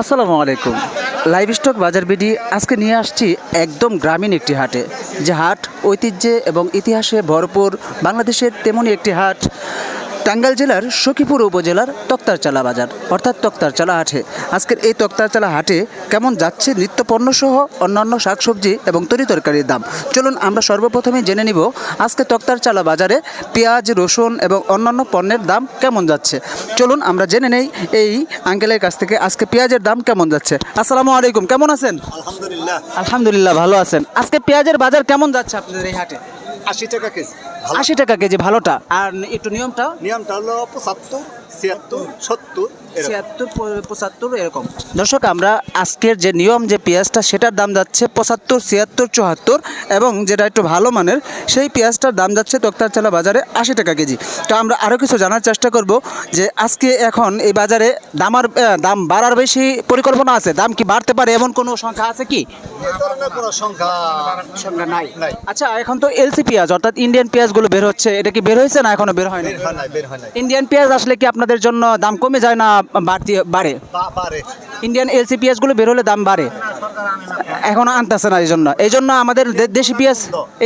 আসসালামু আলাইকুম। Live stock বাজার বিডি, আজকে নিয়ে আসছি একদম গ্রামীণ একটি হাটে। যে হাট ঐতিহ্যে এবং ইতিহাসে ভরপুর, বাংলাদেশের তেমনই একটি হাট। টাঙ্গাইল জেলার সখীপুর উপজেলার তক্তারচালা বাজার। অর্থাৎ তক্তারচালা হাটে। আজকের এই তক্তারচালা হাটে কেমন যাচ্ছে নিত্য পণ্য সহ অন্যান্য শাকসবজি এবং তরি তরকারির দাম? চলুন আমরা সর্বপ্রথমে জেনে নিব আজকে তক্তারচালা বাজারে পেঁয়াজ রসুন এবং অন্যান্য পণ্যের দাম কেমন যাচ্ছে। চলুন আমরা জেনে নেই এই আঙ্কেলের কাছ থেকে আজকে পেঁয়াজের দাম কেমন যাচ্ছে। আসসালামু আলাইকুম কেমন আছেন? আলহামদুলিল্লাহ। আলহামদুলিল্লাহ ভালো আছেন। আজকে পেঁয়াজের বাজার কেমন যাচ্ছে আপনাদের এই হাটে? আশি টাকা কেজি। আশি টাকা কেজি ভালোটা। আর একটু নিয়মটা? নিয়মটা হলো পঁচাত্তর। ছিয়াত্তর সত্তর ছিয়াত্তর পঁচাত্তর এরকম। দর্শক আমরা আজকের যে নিয়ম যে পেঁয়াজটা সেটার দাম যাচ্ছে পঁচাত্তর ছিয়াত্তর চুয়াত্তর এবং যেটা একটু ভালো মানের সেই পেঁয়াজটার দাম যাচ্ছে তক্তারচালা বাজারে আশি টাকা কেজি। তো আমরা আরও কিছু জানার চেষ্টা করব যে আজকে এখন এই বাজারে দামার দাম বাড়ার বেশি পরিকল্পনা আছে? দাম কি বাড়তে পারে এমন কোনো সংখ্যা আছে কি? সংখ্যা সংখ্যা নাই। আচ্ছা এখন তো এলসি পেঁয়াজ অর্থাৎ ইন্ডিয়ান পেঁয়াজগুলো বের হচ্ছে। এটা কি বের হয়েছে না এখনও বের হয়নি? হয় হয় ইন্ডিয়ান পেঁয়াজ আসলে কি আপনাদের জন্য দাম কমে যায় না বাড়তি বাড়ে? ইন্ডিয়ান এলসি পেঁয়াজগুলো বের হলে দাম বাড়ে। এখনও আনতেছে না এই জন্য। এই জন্য আমাদের দেশি পেঁয়াজ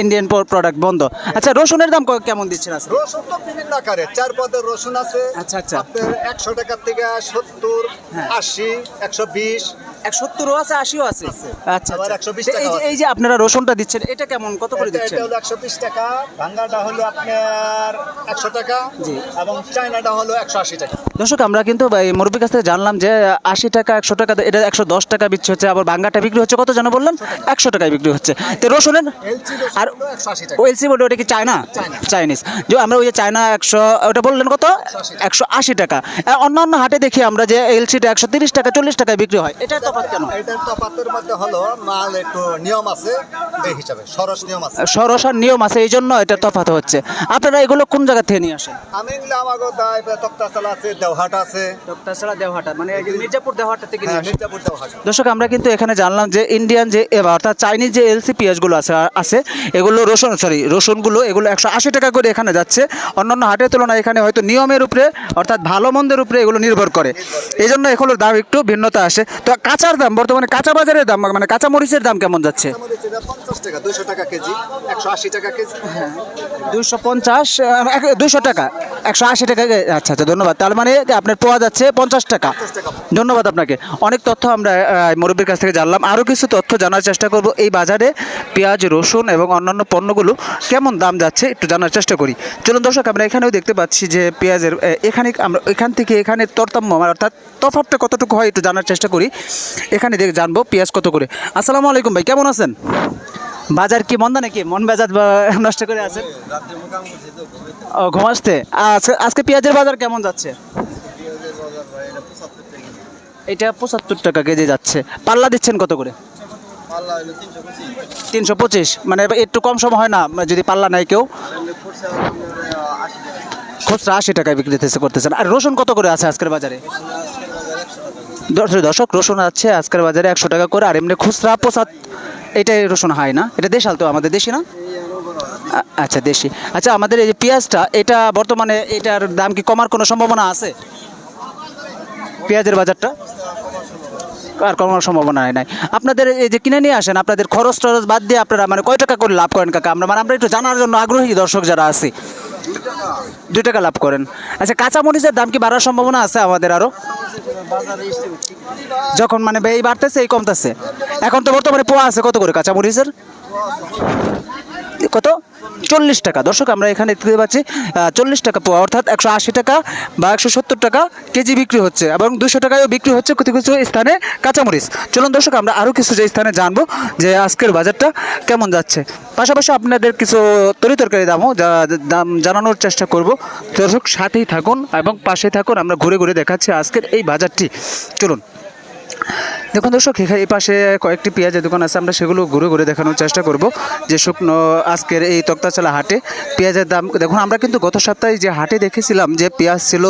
ইন্ডিয়ান প্রোডাক্ট বন্ধ। আচ্ছা রসুনের দাম কেমন দিচ্ছেন আজকে? রসুন তো বিভিন্ন আকারে। চার পদের রসুন আছে। আচ্ছা, আচ্ছা। একশো টাকার থেকে সত্তর হ্যাঁ। আশি একশো বিশ সত্তরও আছে আশিও আছে। আচ্ছা আচ্ছা। 120 তো এই যে এই যে আপনারা রসুনটা দিচ্ছেন এটা কেমন? কত করে দিচ্ছেন এটা হলো একশো বিশ টাকা ভাঙ্গাটা হলো আপনার একশো টাকা জি। এবং চাইনাটা হলো একশো আশি টাকা। দর্শক আমরা কিন্তু এই মুরব্বীর কাছ থেকে জানলাম যে আশি টাকা একশো টাকা এটা একশো দশ টাকা বিক্রি হচ্ছে আবার বাঙ্গাটা বিক্রি হচ্ছে কত যেন বললেন? একশো টাকায় বিক্রি হচ্ছে। তো রসুনের আর ওয়েলসি বলতে ওটা কি চায়না। চাইনিজ। যে আমরা ওই যে চায়না একশো ওটা বললেন কত? একশো আশি টাকা। আর অন্যান্য হাটে দেখি আমরা যে এলসিটা একশো তিরিশ টাকা চল্লিশ টাকায় বিক্রি হয়। এটা তফাৎ কেন? এটার তফাতের মধ্যে হলো মাল একটু নিয়ম আছে এই হিসাবে সরস নিয়ম আছে। সরসার নিয়ম আছে এই জন্য এটা তফাৎ হচ্ছে। আপনারা এগুলো কোন জায়গা থেকে নিয়ে আসেন? আমি আমাকে আছে দেওহাট আছে। তাছাড়া দেওহাটা মানে মির্জাপুর দেওহাটা থেকে হ্যাঁ মির্জাপুর দেওহাট। দর্শক আমরা কিন্তু এখানে জানলাম যে ইন্ডিয়ান যে অর্থাৎ চাইনিজ যে এলসি পেঁয়াজগুলো আছে আছে এগুলো রসুন সরি রসুনগুলো এগুলো একশো আশি টাকা করে এখানে যাচ্ছে। অন্যান্য হাটের তুলনায় এখানে হয়তো নিয়মের উপরে অর্থাৎ ভালো মন্দের উপরে এগুলো নির্ভর করে। এই জন্য এগুলোর দাম একটু ভিন্নতা আসে। তো কাঁচার দাম বর্তমানে কাঁচা বাজারের দাম মানে কাঁচা মরিচের দাম কেমন যাচ্ছে? টাকা কেজি একশো আশি টাকা কেজি। দুইশো পঞ্চাশ দুইশো টাকা একশো আশি টাকা আচ্ছা আচ্ছা ধন্যবাদ। তার মানে আপনার পাওয়া যাচ্ছে পঞ্চাশ টাকা। ধন্যবাদ আপনাকে। অনেক তথ্য আমরা মুরব্বীর কাছ থেকে জানলাম। আরও কিছু তথ্য জানার চেষ্টা করব। এই বাজারে পেঁয়াজ রসুন এবং অন্যান্য পণ্যগুলো কেমন দাম যাচ্ছে একটু জানার চেষ্টা করি। চলুন দর্শক আমরা এখানেও দেখতে পাচ্ছি যে পেঁয়াজের এখানে আমরা এখান থেকে এখানে তরতাম্য অর্থাৎ তফাতটা কতটুকু হয় একটু জানার চেষ্টা করি। এখানে দেখে জানব পেঁয়াজ কত করে। আসসালামু আলাইকুম ভাই কেমন আছেন? বাজার কি মন্দা নাকি? মন মেজাজ নষ্ট করে আছেন? ও ঘুমাসতে আজকে আজকে পেঁয়াজের বাজার কেমন যাচ্ছে? এটা পঁচাত্তর টাকা কেজি যাচ্ছে। পাল্লা দিচ্ছেন কত করে? তিনশো পঁচিশ। মানে একটু কম সময় হয় না যদি পাল্লা নেয় কেউ? খুচরা আশি টাকায় বিক্রি করতেছেন। আর রসুন কত করে আছে আজকের বাজারে? দর্শক রসুন আছে আজকের বাজারে একশো টাকা করে আর এমনি খুচরা পঁচাত এটাই রসুন হয় না। এটা দেশাল তো আমাদের দেশি না? আচ্ছা দেশি। আচ্ছা আমাদের এই যে পেঁয়াজটা এটা বর্তমানে এটার দাম কি কমার কোনো সম্ভাবনা আছে? পেঁয়াজের বাজারটা? আর কোনো সম্ভাবনা নাই আপনাদের এই যে কিনে নিয়ে আসেন, আপনাদের খরচ টরচ বাদ দিয়ে আপনারা মানে কয় টাকা করে লাভ করেন কাকা? আমরা মানে আমরা একটু জানার জন্য আগ্রহী দর্শক যারা আছি। দুই টাকা লাভ করেন। আচ্ছা কাঁচামরিচের দাম কি বাড়ার সম্ভাবনা আছে আমাদের আরও যখন মানে এই বাড়তেছে, এই কমতেছে। এখন তো বর্তমানে পোয়া আছে, কত করে কাঁচামরিচের? কত? চল্লিশ টাকা। দর্শক, আমরা এখানে দেখতে পাচ্ছি চল্লিশ টাকা পোয়া, অর্থাৎ একশো আশি টাকা বা একশো সত্তর টাকা কেজি বিক্রি হচ্ছে এবং দুশো টাকায়ও বিক্রি হচ্ছে কিছু কিছু স্থানে কাঁচামরিচ। চলুন দর্শক, আমরা আরও কিছু যে স্থানে জানব যে আজকের বাজারটা কেমন যাচ্ছে। পাশাপাশি আপনাদের কিছু তরি তরকারি দামও যা- দাম জানানোর চেষ্টা করব। দর্শক, সাথেই থাকুন এবং পাশে থাকুন, আমরা ঘুরে ঘুরে দেখাচ্ছি আজকের এই বাজারটি। চলুন। দেখুন দর্শক, এখানে এই পাশে কয়েকটি পেঁয়াজের দোকান আছে, আমরা সেগুলো ঘুরে ঘুরে দেখানোর চেষ্টা করব। যে শুকনো আজকের এই তক্তাচালা হাটে পেঁয়াজের দাম, দেখুন আমরা কিন্তু গত সপ্তাহে যে হাটে দেখেছিলাম যে পেঁয়াজ ছিল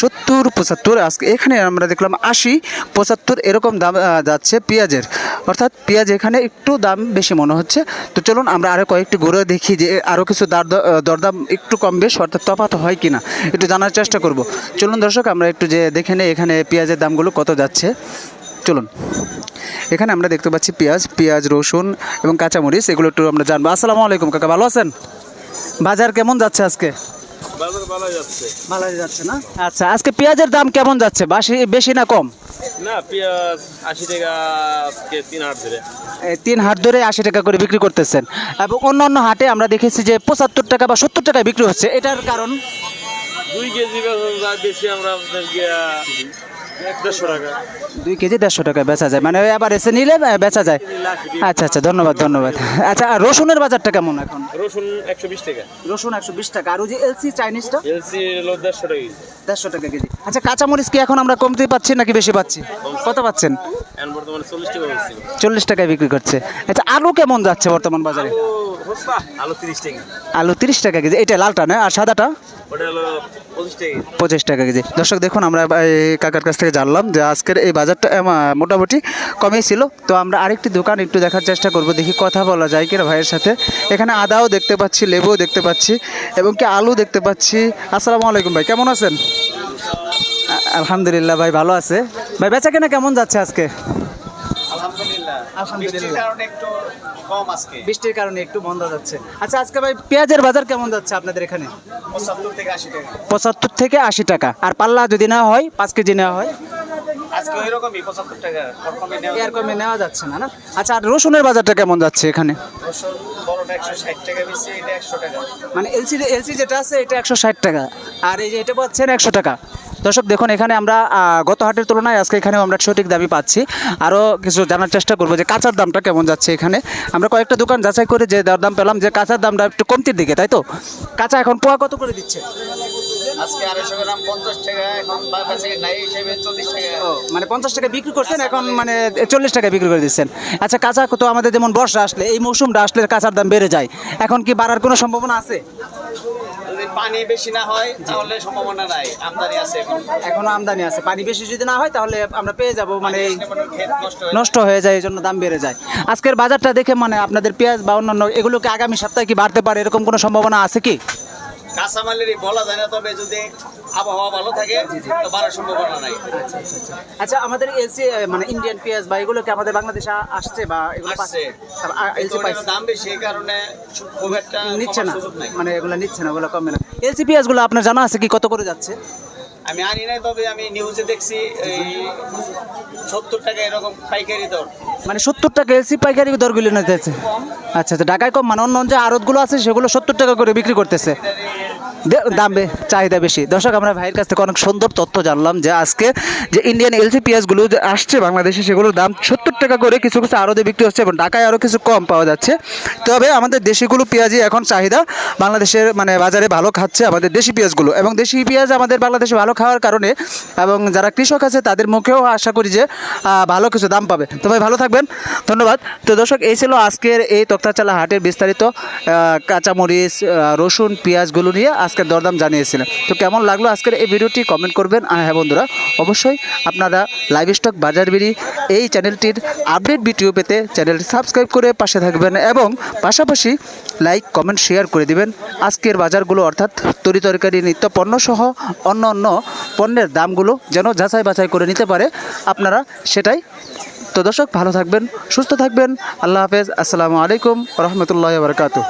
সত্তর, পঁচাত্তর, আজকে এখানে আমরা দেখলাম আশি, পঁচাত্তর এরকম দাম যাচ্ছে পেঁয়াজের। অর্থাৎ পেঁয়াজ এখানে একটু দাম বেশি মনে হচ্ছে। তো চলুন আমরা আরও কয়েকটি ঘুরে দেখি যে আরও কিছু দার দরদাম একটু কম বেশ, অর্থাৎ তফাত হয় কিনা, একটু জানার চেষ্টা করব। চলুন দর্শক, আমরা একটু যে দেখে নেই এখানে পেঁয়াজের দামগুলো কত যাচ্ছে। চলুন। এখানে আমরা দেখতে পাচ্ছি পেঁয়াজ পেঁয়াজ রসুন এবং কাঁচামরিচ এগুলো একটু আমরা জানব। আসসালামু আলাইকুম কাকা ভালো আছেন? বাজার কেমন যাচ্ছে আজকে? যাচ্ছে। না? আচ্ছা আজকে পেঁয়াজের দাম কেমন যাচ্ছে? বেশি না কম? না পেঁয়াজ আশি টাকা আজকে তিন হাট ধরে। তিন হাট ধরে আশি টাকা করে বিক্রি করতেছেন। এবং অন্য অন্য হাটে আমরা দেখেছি যে পঁচাত্তর টাকা বা সত্তর টাকায় বিক্রি হচ্ছে। এটার কারণ? দুই কেজি বেশি আমরা দুই কেজি দেড়শো টাকায় বেচা যায়। মানে এবার এসে নিলে বেচা যায়। আচ্ছা আচ্ছা ধন্যবাদ ধন্যবাদ। আচ্ছা আর রসুনের বাজারটা কেমন এখন? রসুন একশো বিশ টাকা। রসুন একশো বিশ টাকা। আর ওই যে এলসি চাইনিজটা? এলসি দেড়শো টাকা দেড়শো টাকা কেজি। আচ্ছা কাঁচামরিচ কি এখন আমরা কমতে পাচ্ছি নাকি বেশি পাচ্ছি? কত পাচ্ছেন? চল্লিশ টাকায় বিক্রি করছে। আচ্ছা আলু কেমন যাচ্ছে বর্তমান বাজারে? আলু তিরিশ টাকা। আলু তিরিশ টাকা কেজি। এটা লালটা না? আর সাদাটা? পঁচিশ টাকা কেজি। দর্শক, দেখুন, আমরা কাকার কাছ থেকে জানলাম যে আজকের এই বাজারটা মোটামুটি কমই ছিল। তো আমরা আরেকটি দোকান একটু দেখার চেষ্টা করব, দেখি কথা বলা যায় কিনা ভাইয়ের সাথে। এখানে আদাও দেখতে পাচ্ছি, লেবুও দেখতে পাচ্ছি, এবং কি আলু দেখতে পাচ্ছি। আসসালামু আলাইকুম ভাই, কেমন আছেন? আলহামদুলিল্লাহ ভাই ভালো আছে। ভাই, বেচা কেনা কেমন যাচ্ছে আজকে আলহামদুলিল্লাহ একটু কম আজকে বৃষ্টির কারণে একটু বন্ধ যাচ্ছে। আচ্ছা আজকে ভাই পেঁয়াজের বাজার কেমন যাচ্ছে আপনাদের এখানে? পঁচাত্তর থেকে আশি টাকা। আর পাল্লা যদি নেওয়া হয় পাঁচ কেজি নেওয়া হয়? আজকে ওই রকমই টাকা। এর কমে নেওয়া যাচ্ছে না না? আচ্ছা আর রসুনের বাজারটা কেমন যাচ্ছে এখানে? রসুন বড়টা একশো ষাট টাকা বেশি এটা একশো টাকা। মানে এলসি এলসি যেটা আছে এটা একশো ষাট টাকা। আর এই যে এটা পাচ্ছেন একশো টাকা। দর্শক দেখুন এখানে আমরা গত হাটের তুলনায় আজকে এখানেও আমরা সঠিক দামই পাচ্ছি। আরও কিছু জানার চেষ্টা করব যে কাঁচার দামটা কেমন যাচ্ছে এখানে। আমরা কয়েকটা দোকান যাচাই করে যে দাম পেলাম যে কাঁচার দামটা একটু কমতির দিকে তাই তো? কাঁচা এখন পোয়া কত করে দিচ্ছে? মানে পঞ্চাশ টাকা বিক্রি করছেন এখন মানে চল্লিশ টাকা বিক্রি করে দিচ্ছেন। আচ্ছা কাঁচা তো আমাদের যেমন বর্ষা আসলে এই মৌসুমটা আসলে কাঁচার দাম বেড়ে যায়। এখন কি বাড়ার কোনো সম্ভাবনা আছে? পানি বেশি না হয় তাহলে সম্ভাবনা নাই। আমদানি আছে এখন। এখনও আমদানি আছে। পানি বেশি যদি না হয় তাহলে আমরা পেয়ে যাব মানে নষ্ট হয়ে যায় এই জন্য দাম বেড়ে যায়। আজকের বাজারটা দেখে মানে আপনাদের পেঁয়াজ বা অন্যান্য এগুলোকে আগামী সপ্তাহে কি বাড়তে পারে এরকম কোনো সম্ভাবনা আছে কি? কাঁচামালেরই বলা যায় না তবে যদি আবহাওয়া ভালো থাকে তো বাড়ার সম্ভাবনা নাই। আচ্ছা আমাদের এলসি মানে ইন্ডিয়ান পেঁয়াজ বা এগুলো কি আমাদের বাংলাদেশে আসছে বা এগুলো আসছে। এলসি পাইছে। দাম বেশি এই কারণে খুব একটা নিচ্ছে না মানে এগুলো নিচ্ছে না ওগুলো কমে না। এলসি পেঁয়াজগুলো আপনার জানা আছে কি কত করে যাচ্ছে? আমি আনি নাই তবে আমি নিউজে দেখছি এই সত্তর টাকা এরকম পাইকারি দর। মানে সত্তর টাকা এলসি পাইকারি দরগুলো নিতেছে আচ্ছা আচ্ছা ঢাকায় কম মানে অন্য যে আড়তগুলো আছে সেগুলো সত্তর টাকা করে বিক্রি করতেছে। দাম চাহিদা বেশি। দর্শক, আমরা ভাইয়ের কাছ থেকে অনেক সুন্দর তথ্য জানলাম যে আজকে যে ইন্ডিয়ান এলসি পেঁয়াজগুলো যে আসছে বাংলাদেশে, সেগুলোর দাম সত্তর টাকা করে কিছু কিছু আরও বিক্রি হচ্ছে এবং ঢাকায় আরও কিছু কম পাওয়া যাচ্ছে। তবে আমাদের দেশিগুলো পেঁয়াজই এখন চাহিদা। বাংলাদেশের মানে বাজারে ভালো খাচ্ছে আমাদের দেশি পেঁয়াজগুলো। এবং দেশি পেঁয়াজ আমাদের বাংলাদেশে ভালো খাওয়ার কারণে এবং যারা কৃষক আছে, তাদের মুখেও আশা করি যে ভালো কিছু দাম পাবে। তো ভাই, ভালো থাকবেন। ধন্যবাদ। তো দর্শক, এই ছিল আজকের এই তক্তাচালা হাটের বিস্তারিত কাঁচামরিচ রসুন, পেঁয়াজগুলো নিয়ে আজকের দরদাম জানিয়েছিলাম তো কেমন লাগল আজকের এই ভিডিওটি কমেন্ট করবেন। আর হ্যাঁ বন্ধুরা, অবশ্যই আপনারা লাইভ স্টক বাজার বিড়ি এই চ্যানেলটির আপডেট ভিডিও পেতে চ্যানেলটি সাবস্ক্রাইব করে পাশে থাকবেন এবং পাশাপাশি লাইক কমেন্ট শেয়ার করে দিবেন। আজকের বাজারগুলো অর্থাৎ তরি তরকারি, নিত্য পণ্য সহ অন্য অন্য পণ্যের দামগুলো যেন যাচাই বাছাই করে নিতে পারে আপনারা সেটাই। তো দর্শক, ভালো থাকবেন, সুস্থ থাকবেন। আল্লাহ হাফেজ। আসসালামু আলাইকুম রহমতুল্লাহ বারকাতু